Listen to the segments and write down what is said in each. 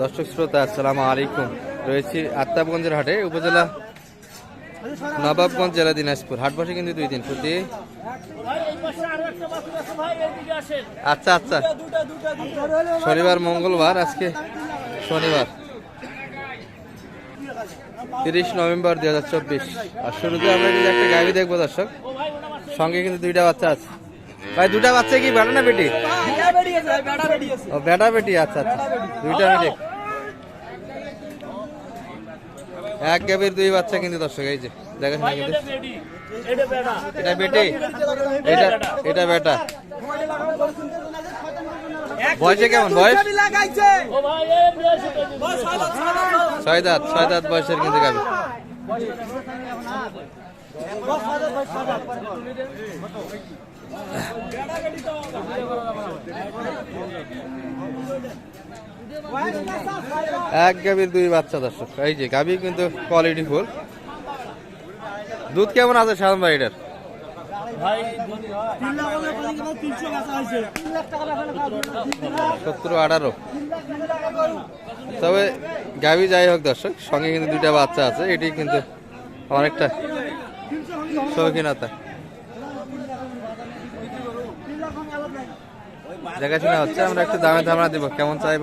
দর্শক শ্রোতা, আসসালামু আলাইকুম। রয়েছি আত্মাবগঞ্জের হাটে, উপজেলা নবাবগঞ্জ জেলা দিনাজপুর। হাট বসে কিন্তু দুই দিন, প্রতি আচ্ছা আচ্ছা। শনিবার, মঙ্গলবার, আজকে শনিবার। তিরিশ নভেম্বর দুই হাজার চব্বিশ। আর শুরুতে আমরা কিন্তু একটা গাড়ি দেখব, দর্শক। সঙ্গে কিন্তু দুইটা বাচ্চা আছে। ভাই, দুটা বাচ্চা কি বেটা না বেটি? ও বেটা বেটি আচ্ছা আচ্ছা। দুইটা মিলে এক গাভীর দুই বাচ্চা কিন্তু দর্শক এই যে দেখাশোনা কিন্তু। এটা বেটি এটা এটা বেটা বয়সে কেমন বয়স? ছয় দাঁত ছয় দাঁত বয়সের কিন্তু গাভী এক গাভীর দুই বাচ্চা দর্শক। এই যে গাভী কিন্তু কোয়ালিটি ফুল দুধ কেমন আছে সাধারণ ভাই এটার? সত্তর আঠারো। তবে গাভি যাই হোক দর্শক সঙ্গে কিন্তু দুইটা বাচ্চা আছে। এটি কিন্তু অনেকটা শৌখিনতা। দেখাশোনা হচ্ছে আমরা একটু দামে ধারণা দিব। কেমন চাইব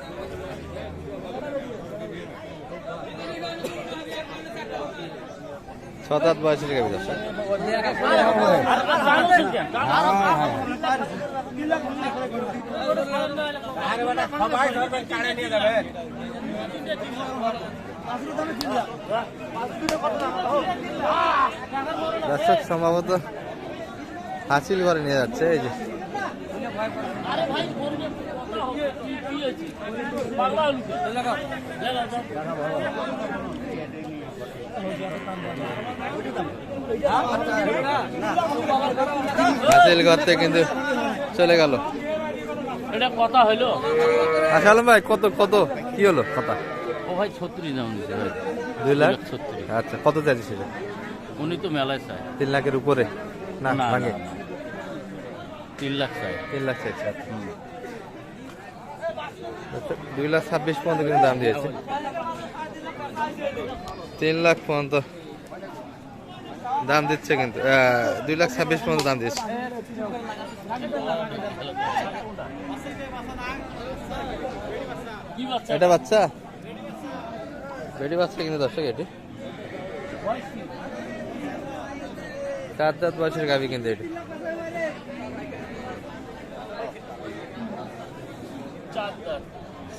ছদাত বয়সের গাভী দর্শক দর্শক সম্ভবত হাসিল ঘরে নিয়ে যাচ্ছে এই যে। হাসিল থেকে কিন্তু চলে গেল। এটা কথা হইল? আচ্ছা আলম ভাই কত কত? কি হলো কথা? ও ভাই ছত্রিশ দাম দিতে ভাই। দুই লাখ? ছত্রিশ। আচ্ছা কত চাইছে সেটা? উনি তো মেলায় চায়। তিন লাখের উপরে? না ভাঙে। তিন লাখ চায়। তিন লাখ চাইছে আচ্ছা। দুই লাখ ছাব্বিশ পর্যন্ত কিন্তু দাম দিয়েছে। তিন লাখ পর্যন্ত। দাম দিচ্ছে কিন্তু দুই লাখ ছাব্বিশ পর্যন্ত দাম দিচ্ছে এটা বাচ্চা? বেটি বাচ্চা কিন্তু দর্শক এটি। চার চার বয়সের গাবি কিন্তু এটি।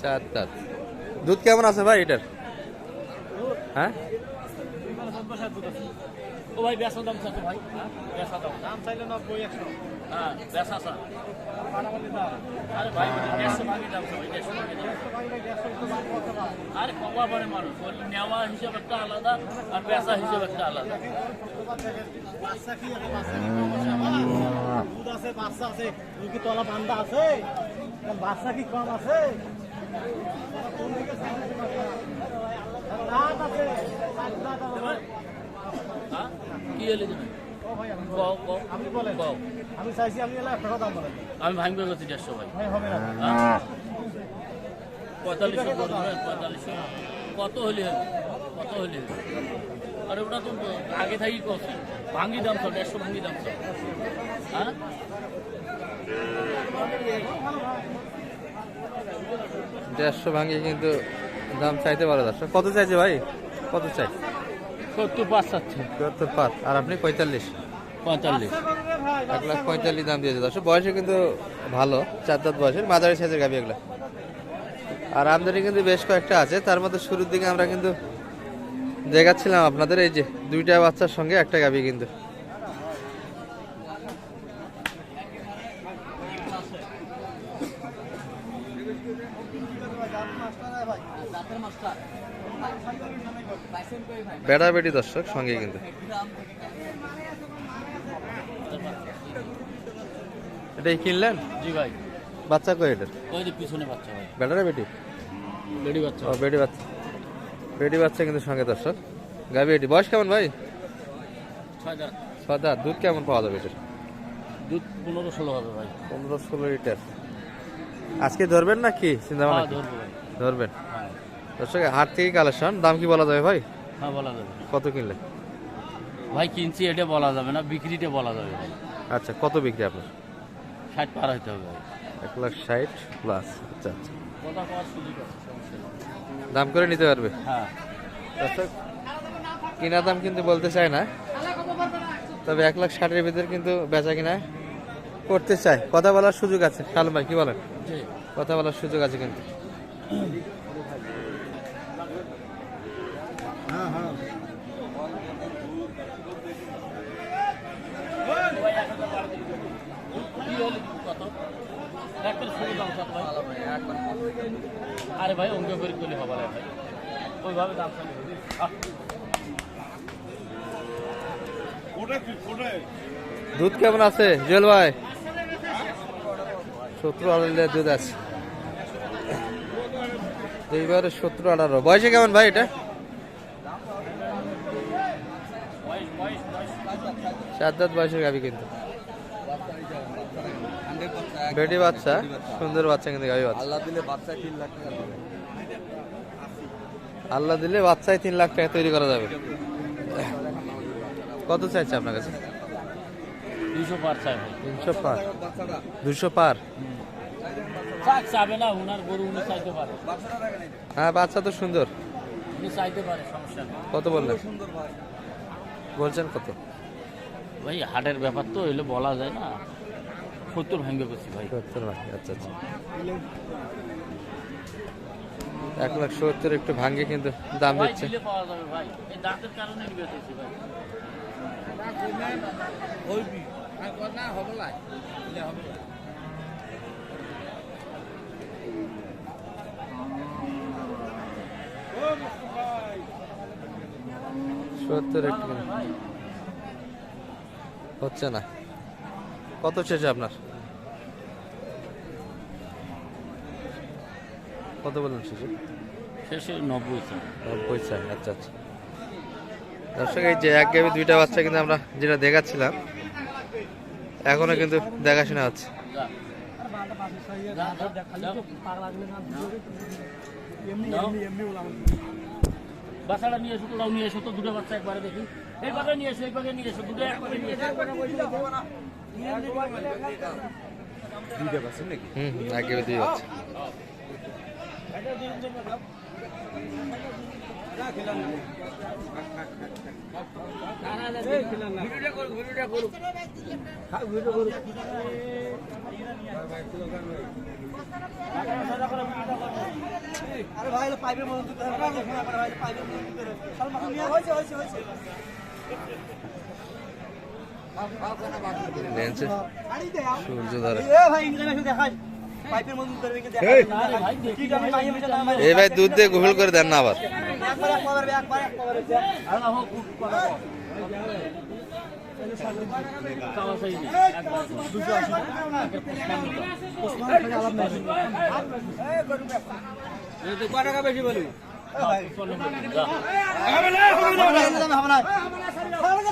চার চার দুধ কেমন আছে ভাই এটার? হ্যাঁ? ও ভাই বেসা দাম চাতো ভাই? হ্যাঁ? বেসা দাম? দাম চাইলে নব্বই একশো। হ্যাঁ বেসা চা আরে ভাই দেড়শো ভাগি দাম চাই দেড়শো ভাগি দাম আরে কমা পরে মানুষ নেওয়া হিসাব একটা আলাদা আর বেসা হিসাব একটা আলাদা। দুধ আছে বাচ্চা আছে কি তলা বান্ধা আছে বাচ্চা কি কম আছে? হ্যাঁ কি ও আমি আমি চাইছি বলেন আমি ভাঙবে গেছি দেড়শো ভাই হ্যাঁ? পঁয়তাল্লিশশো করে পঁয়তাল্লিশশো কত হলে? কত হলে? আরে ওটা তো আগে থাকি কত ভাঙ্গি দাম তো দেড়শো ভাঙ্গি দাম তো হ্যাঁ দেড়শো ভাঙিয়ে কিন্তু দাম চাইতে পারে দর্শক। কত চাইছে ভাই? কত চাই? সত্তর পাঁচ চাচ্ছে। চুয়াত্তর পাঁচ। আর আপনি পঁয়তাল্লিশ? পঁয়তাল্লিশ। এক লাখ পঁয়তাল্লিশ দাম দিয়েছে দর্শক। বয়সে কিন্তু ভালো চার দাঁত বয়সের। মাঝারি সাইজের গাবি এগুলো। আর আমদানি কিন্তু বেশ কয়েকটা আছে। তার মধ্যে শুরুর দিকে আমরা কিন্তু দেখাচ্ছিলাম আপনাদের এই যে দুইটা বাচ্চার সঙ্গে একটা গাবি কিন্তু। বেড়া বেড়ি দর্শক সঙ্গে কিন্তু। এটাই কিনলেন? জি ভাই। বাচ্চা কই এটার ওই যে পিছনে বাচ্চা ভাই। বেটারা বেটি? লেডি বাচ্চা। ও বেটি বাচ্চা। বেটি বাচ্চা কিন্তু সঙ্গে দর্শক। গাবি এটি বয়স কেমন ভাই? ছয় দাঁত। দুধ কেমন পাওয়া যাবে এটার? দুধ পনেরো ষোলো হবে ভাই। পনেরো ষোলো লিটার। আজকে ধরবেন না কি চিন্তা ভাবনা হ্যাঁ ধরবেন। দর্শক হাট থেকে কালেকশন দাম কি বলা যাবে ভাই? হ্যাঁ বলা যাবে। কত কিনলে ভাই কিনছি এটা বলা যাবে না বিক্রিটা বলা যাবে ভাই। আচ্ছা কত বিক্রি আপনার? ষাট পার হইতে হবে ভাই। এক লাখ ষাট প্লাস আচ্ছা আচ্ছা। কথা কওয়ার সুযোগ আছে সমস্যা দাম করে নিতে পারবে? হ্যাঁ। দর্শক কিনা দাম কিন্তু বলতে চায় না। তবে এক লাখ ষাটের ভিতরে কিন্তু বেচা কিনা করতে চায়। কথা বলার সুযোগ আছে। শালম ভাই কি বলেন? জি। কথা বলার সুযোগ আছে কিন্তু। আরে ভাই, অঙ্ক করে করলে হবে না ভাই। ওইভাবে দাম চালু দুধ কেমন আছে, জুয়েল ভাই? সত্তর আঠারো দুধ আছে। এইবারে সত্তর আঠারো। বয়সে কেমন ভাই এটা? চার দাঁত বয়সের গাবি কিন্তু। বেটি বাচ্চা সুন্দর বাচ্চা কিন্তু গাবি বাচ্চা। আল্লাহ দিলে বাচ্চা তিন লাখ টাকা দেবে। আল্লাহ দিলে বাচ্চায় তিন লাখ টাকা তৈরি করা যাবে। কত চাইছে আপনার কাছে? দুশো পার চাই তিনশো পার। বাচ্চাটা দুশো পার? চাক চাবে না উনার গরু উনি চাইতে পারে। হ্যাঁ বাচ্চা তো সুন্দর। উনি চাইতে পারে সমস্যা কত বললেন? সুন্দর ভাই। বলছেন কত? ভাই হাটের ব্যাপার তো এলে বলা যায় না। সত্তর ভেঙে করছি ভাই। সত্তর লাখ আচ্ছা আচ্ছা। এক লাখ সত্তর একটু ভাঙ্গে কিন্তু দাম দিচ্ছে। সত্তর একটু। হচ্ছে না। কত শেষে আপনার? কত বললেন শেষে? শেষে নব্বই চাই নব্বই চাই আচ্ছা আচ্ছা। দর্শক এই যে এক গেমে দুইটা বাচ্চা কিন্তু আমরা যেটা দেখাচ্ছিলাম এখনও কিন্তু দেখাশোনা হচ্ছে। বাচ্চাটা নিয়ে এসো তোরাও নিয়ে এসো তো দুটো বাচ্চা একবারে দেখি। এই পাকে নিয়ে এসো এই পাকে নিয়ে এসো দুটো একবারে নিয়ে এসো। নাকি? হুম গেমে দুই বাচ্চা আরে ভাই এটা পাইপের মধ্যে দিতে না শোনা করে ভাই পাইপের মধ্যে দিতে হবে সালমান হয়েছে হয়েছে হয়েছে। লেন্সে সূর্য ধরে এই ভাই দুধ দিয়ে গোসল করে দেন না আবার টাকা বেশি বলি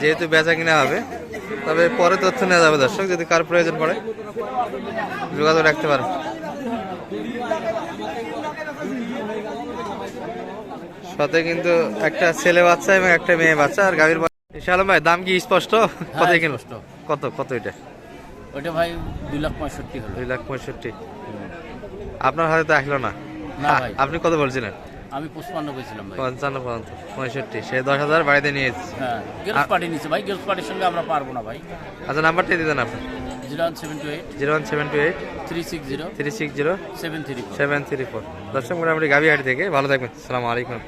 যেহেতু বেচা কিনা হবে তবে পরে তথ্য নেওয়া যাবে দর্শক যদি কার প্রয়োজন পড়ে যোগাযোগ রাখতে পারে সাথে কিন্তু একটা ছেলে বাচ্চা এবং একটা মেয়ে বাচ্চা আর গাভীর শালম ভাই দাম কি স্পষ্ট? কত হ্যাঁ, স্পষ্ট। কত কত এটা? ওইটা ভাই দুই লাখ পঁয়ষট্টি হলো। দুই লাখ পঁয়ষট্টি। আপনার হাতে তো আসলো না। আপনি কত বলছিলেন? আমি করেছিলাম ভাই। পঞ্চান্ন পর্যন্ত পঁয়ষট্টি সে দশ হাজার বাড়িতে নিয়ে এসেছি। হ্যাঁ গেলস পার্টি নিচ্ছে ভাই গেলস পার্টির সঙ্গে আমরা পারব না ভাই। আচ্ছা নাম্বারটা দিতেন আপনি। Zero one seven two eight zero one seven two eight three six zero three six zero seven three seven three four. দর্শক মোটামুটি গাবি হাট থেকে ভালো থাকবেন। সালাম আলাইকুম